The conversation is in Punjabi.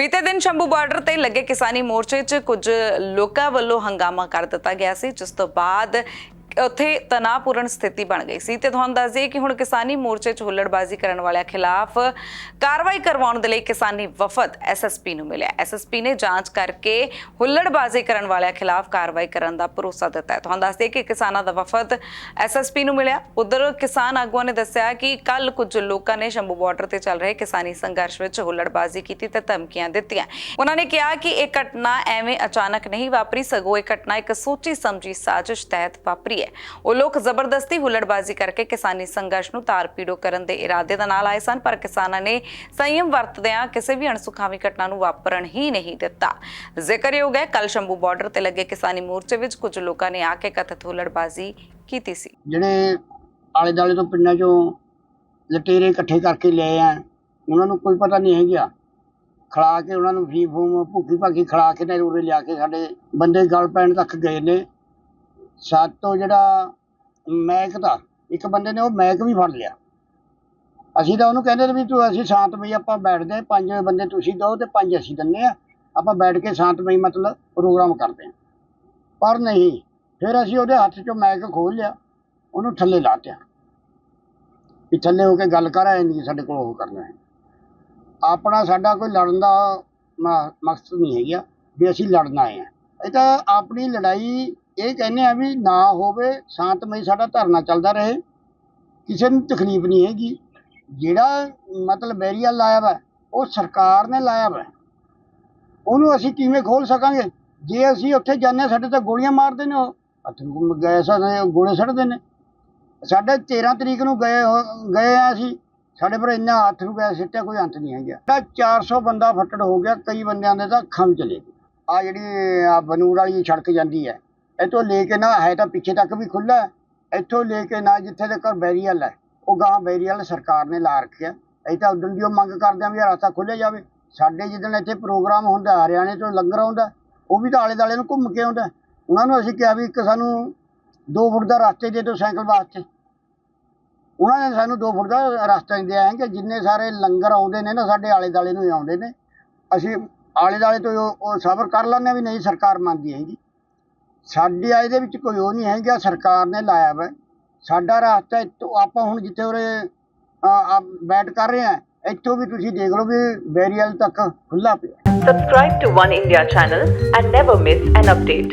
ਬੀਤੇ ਦਿਨ ਸ਼ੰਭੂ ਬਾਰਡਰ ਤੇ ਲੱਗੇ ਕਿਸਾਨੀ ਮੋਰਚੇ 'ਚ ਕੁਝ ਲੋਕਾਂ ਵੱਲੋਂ ਹੰਗਾਮਾ ਕਰ ਦਿੱਤਾ ਗਿਆ ਸੀ, ਜਿਸ ਤੋਂ ਬਾਅਦ ਉੱਥੇ ਤਣਾਅਪੂਰਨ ਸਥਿਤੀ ਬਣ ਗਈ ਸੀ ਤੇ ਤੁਹਾਨੂੰ ਦੱਸ ਦਈਏ ਕਿ ਹੁਣ ਕਿਸਾਨੀ ਮੋਰਚੇ 'ਚ ਹੁੱਲੜਬਾਜ਼ੀ ਕਰਨ ਵਾਲਿਆਂ ਖਿਲਾਫ ਕਾਰਵਾਈ ਕਰਵਾਉਣ ਦੇ ਲਈ ਕਿਸਾਨੀ ਵਫਦ ਐਸਐਸਪੀ ਨੂੰ ਮਿਲਿਆ। ਐਸਐਸਪੀ ਨੇ ਜਾਂਚ ਕਰਕੇ ਹੁੱਲੜਬਾਜ਼ੀ ਕਰਨ ਵਾਲਿਆਂ ਖਿਲਾਫ ਕਾਰਵਾਈ ਕਰਨ ਦਾ ਭਰੋਸਾ ਦਿੱਤਾ ਹੈ। ਤੁਹਾਨੂੰ ਦੱਸ ਦਈਏ ਕਿ ਕਿਸਾਨਾਂ ਦਾ ਵਫਦ ਐਸਐਸਪੀ ਨੂੰ ਮਿਲਿਆ। ਉਧਰ ਕਿਸਾਨ ਆਗੂਆਂ ਨੇ ਦੱਸਿਆ ਕਿ ਕੱਲ ਕੁਝ ਲੋਕਾਂ ਨੇ ਸ਼ੰਭੂ ਬਾਰਡਰ ਤੇ ਚੱਲ ਰਹੇ ਕਿਸਾਨੀ ਸੰਘਰਸ਼ ਵਿੱਚ ਹੁੱਲੜਬਾਜ਼ੀ ਕੀਤੀ ਤੇ ਧਮਕੀਆਂ ਦਿੱਤੀਆਂ। ਉਹਨਾਂ ਨੇ ਕਿਹਾ ਕਿ ਇਹ ਘਟਨਾ ਐਵੇਂ ਅਚਾਨਕ ਨਹੀਂ ਵਾਪਰੀ, ਸਗੋਂ ਇਹ ਘਟਨਾ ਇੱਕ ਸੋਚੀ ਸਮਝੀ ਸਾਜ਼ਿਸ਼ ਤਹਿਤ ਵਾਪਰੀ ਹੈ। ਉਹ ਲੋਕ ਜ਼ਬਰਦਸਤੀ ਹੁੱਲੜਬਾਜ਼ੀ ਕਰਕੇ ਕਿਸਾਨੀ ਸੰਘਰਸ਼ ਨੂੰ ਤਾਰਪੀੜੋ ਕਰਨ ਦੇ ਇਰਾਦੇ ਦੇ ਨਾਲ ਆਏ ਸਨ, ਪਰ ਕਿਸਾਨਾਂ ਨੇ ਸੰਯਮ ਵਰਤਦਿਆਂ ਕਿਸੇ ਵੀ ਅਣਸੁਖਾਵੀ ਘਟਨਾ ਨੂੰ ਵਾਪਰਨ ਹੀ ਨਹੀਂ ਦਿੱਤਾ। ਜ਼ਿਕਰਯੋਗ ਹੈ ਕੱਲ ਸ਼ੰਭੂ ਬਾਰਡਰ ਤੇ ਲੱਗੇ ਕਿਸਾਨੀ ਮੋਰਚੇ ਵਿੱਚ ਕੁਝ ਲੋਕਾਂ ਨੇ ਆ ਕੇ ਕਥਿਤ ਹੁੱਲੜਬਾਜ਼ੀ ਕੀਤੀ ਸੀ। ਜਿਹੜੇ ਆਲੇ ਦਾਲੇ ਤੋਂ ਪਿੰਡਾਂ ਚੋਂ ਲਟੇਰੇ ਇਕੱਠੇ ਕਰਕੇ ਲਏ ਆ, ਉਹਨਾਂ ਨੂੰ ਕੋਈ ਪਤਾ ਨਹੀਂ ਹੈਗਾ। ਖੜਾ ਕੇ ਉਹਨਾਂ ਨੂੰ ਫੀ ਫੂਮ ਭੁੱਖੀ ਭਾਗੀ ਖੜਾ ਕੇ ਨੇ ਉਰੇ ਲਿਆ ਕੇ ਸਾਡੇ ਬੰਦੇ ਗਲ ਪੈਣ ਤੱਕ ਗਏ ਨੇ। ਸਾਤ ਤੋਂ ਜਿਹੜਾ ਮੈਕ ਦਾ, ਇੱਕ ਬੰਦੇ ਨੇ ਉਹ ਮੈਕ ਵੀ ਫੜ ਲਿਆ। ਅਸੀਂ ਤਾਂ ਉਹਨੂੰ ਕਹਿੰਦੇ ਵੀ ਤੂੰ ਅਸੀਂ ਸ਼ਾਂਤਮਈ ਆਪਾਂ ਬੈਠਦੇ ਪੰਜ ਬੰਦੇ ਤੁਸੀਂ ਦਿਓ ਤੇ ਪੰਜ ਅਸੀਂ ਦਿੰਨੇ ਆ ਆਪਾਂ ਬੈਠ ਕੇ ਸ਼ਾਂਤਮਈ ਮਤਲਬ ਪ੍ਰੋਗਰਾਮ ਕਰਦੇ ਆ ਪਰ ਨਹੀਂ, ਫਿਰ ਅਸੀਂ ਉਹਦੇ ਹੱਥ 'ਚੋਂ ਮੈਕ ਖੋਲ ਲਿਆ, ਉਹਨੂੰ ਥੱਲੇ ਲਾ ਦਿੱਤਾ। ਵੀ ਥੱਲੇ ਹੋ ਕੇ ਗੱਲ ਕਰ ਆਏ ਨਹੀਂ ਸਾਡੇ ਕੋਲ ਉਹ ਕਰਨਾ ਹੈ। ਆਪਣਾ ਸਾਡਾ ਕੋਈ ਲੜਨ ਦਾ ਮ- ਮਕਸਦ ਨਹੀਂ ਹੈਗਾ ਵੀ ਅਸੀਂ ਲੜਨਾ ਆਏ ਆ ਇਹ ਤਾਂ ਆਪਣੀ ਲੜਾਈ ਇਹ ਕਹਿੰਦੇ ਆ ਵੀ ਨਾ ਹੋਵੇ ਸ਼ਾਂਤਮਈ ਸਾਡਾ ਧਰਨਾ ਚੱਲਦਾ ਰਹੇ। ਕਿਸੇ ਨੂੰ ਤਕਲੀਫ ਨਹੀਂ ਹੈਗੀ। ਜਿਹੜਾ ਮਤਲਬ ਬੈਰੀਅਰ ਲਾਇਆ ਵਾ ਉਹ ਸਰਕਾਰ ਨੇ ਲਾਇਆ ਵਾ। ਉਹਨੂੰ ਅਸੀਂ ਕਿਵੇਂ ਖੋਲ ਸਕਾਂਗੇ? ਜੇ ਅਸੀਂ ਉੱਥੇ ਜਾਂਦੇ ਹਾਂ, ਸਾਡੇ ਤਾਂ ਗੋਲੀਆਂ ਮਾਰਦੇ ਨੇ ਉਹ। ਅਥਰੂ ਗੈਸ ਗੋਲੇ ਸੜਦੇ ਨੇ। ਸਾਡੇ 13 ਤਰੀਕ ਨੂੰ ਗਏ ਹੋ- ਗਏ ਆ ਅਸੀਂ। ਸਾਡੇ ਪਰ ਇੰਨਾ ਹੱਥ ਨੂੰ ਗੈਸ ਸਿੱਟਿਆ ਕੋਈ ਅੰਤ ਨਹੀਂ ਹੈਗਾ। ਤਾਂ 400 ਬੰਦਾ ਫੱਟੜ ਹੋ ਗਿਆ ਕਈ ਬੰਦਿਆਂ ਦੇ ਤਾਂ ਅੱਖਾਂ ਚਲੇ ਗਏ। ਆ ਜਿਹੜੀ ਆ ਬਨੂੜ ਵਾਲੀ ਸੜਕ ਜਾਂਦੀ ਹੈ ਇੱਥੋਂ ਲੈ ਕੇ ਨਾ ਹੈ ਤਾਂ ਪਿੱਛੇ ਤੱਕ ਵੀ ਖੁੱਲਾ ਇੱਥੋਂ ਲੈ ਕੇ ਨਾ ਜਿੱਥੇ ਤੱਕ ਬੈਰੀਅਲ ਹੈ, ਉਹ ਗਾਂ ਬੈਰੀਅਲ ਸਰਕਾਰ ਨੇ ਲਾ ਰੱਖਿਆ ਅਸੀਂ ਤਾਂ ਉਦੋਂ ਦੀ ਉਹ ਮੰਗ ਕਰਦੇ ਹਾਂ ਵੀ ਇਹ ਰਸਤਾ ਖੁੱਲਿਆ ਜਾਵੇ। ਸਾਡੇ ਜਿੱਦਣ ਇੱਥੇ ਪ੍ਰੋਗਰਾਮ ਹੁੰਦਾ, ਹਰਿਆਣੇ ਤੋਂ ਲੰਗਰ ਆਉਂਦਾ, ਉਹ ਵੀ ਤਾਂ ਆਲੇ ਦਾਲੇ ਨੂੰ ਘੁੰਮ ਕੇ ਆਉਂਦਾ ਉਹਨਾਂ ਨੂੰ ਅਸੀਂ ਕਿਹਾ ਵੀ ਇੱਕ ਸਾਨੂੰ 2 ਫੁੱਟ ਦਾ ਰਸਤੇ ਦੇ ਦਿਓ ਸਾਈਕਲ ਵਾਸਤੇ। ਉਹਨਾਂ ਨੇ ਸਾਨੂੰ 2 ਫੁੱਟ ਦਾ ਰਸਤਾ ਨਹੀਂ ਦਿਆ ਕਿ ਜਿੰਨੇ ਸਾਰੇ ਲੰਗਰ ਆਉਂਦੇ ਨੇ ਨਾ, ਸਾਡੇ ਆਲੇ ਦਾਲੇ ਨੂੰ ਹੀ ਆਉਂਦੇ ਨੇ। ਅਸੀਂ ਆਲੇ ਦਾਲੇ ਤੋਂ ਉਹ- ਉਹ ਸਬਰ ਕਰ ਲੈਂਦੇ ਹਾਂ ਵੀ ਨਹੀਂ ਸਰਕਾਰ ਮੰਨਦੀ ਹੈਗੀ। ਸਾਡੇ ਆਏ ਦੇ ਵਿੱਚ ਕੋਈ ਉਹ ਨਹੀਂ ਹੈਗਾ ਸਰਕਾਰ ਨੇ ਲਾਇਆ ਵਾ ਸਾਡਾ ਰਸਤਾ ਇੱਥੋਂ ਆਪਾਂ ਹੁਣ ਜਿੱਥੇ ਉਰੇ ਆ, ਬੈਠ ਕਰ ਰਹੇ ਆ ਇੱਥੋਂ ਵੀ ਤੁਸੀਂ ਦੇਖ ਲਓ ਵੀ ਬੈਰੀਅਲ ਤੱਕ ਖੁੱਲਾ ਪਿਆ Subscribe to One India channel and never miss an update.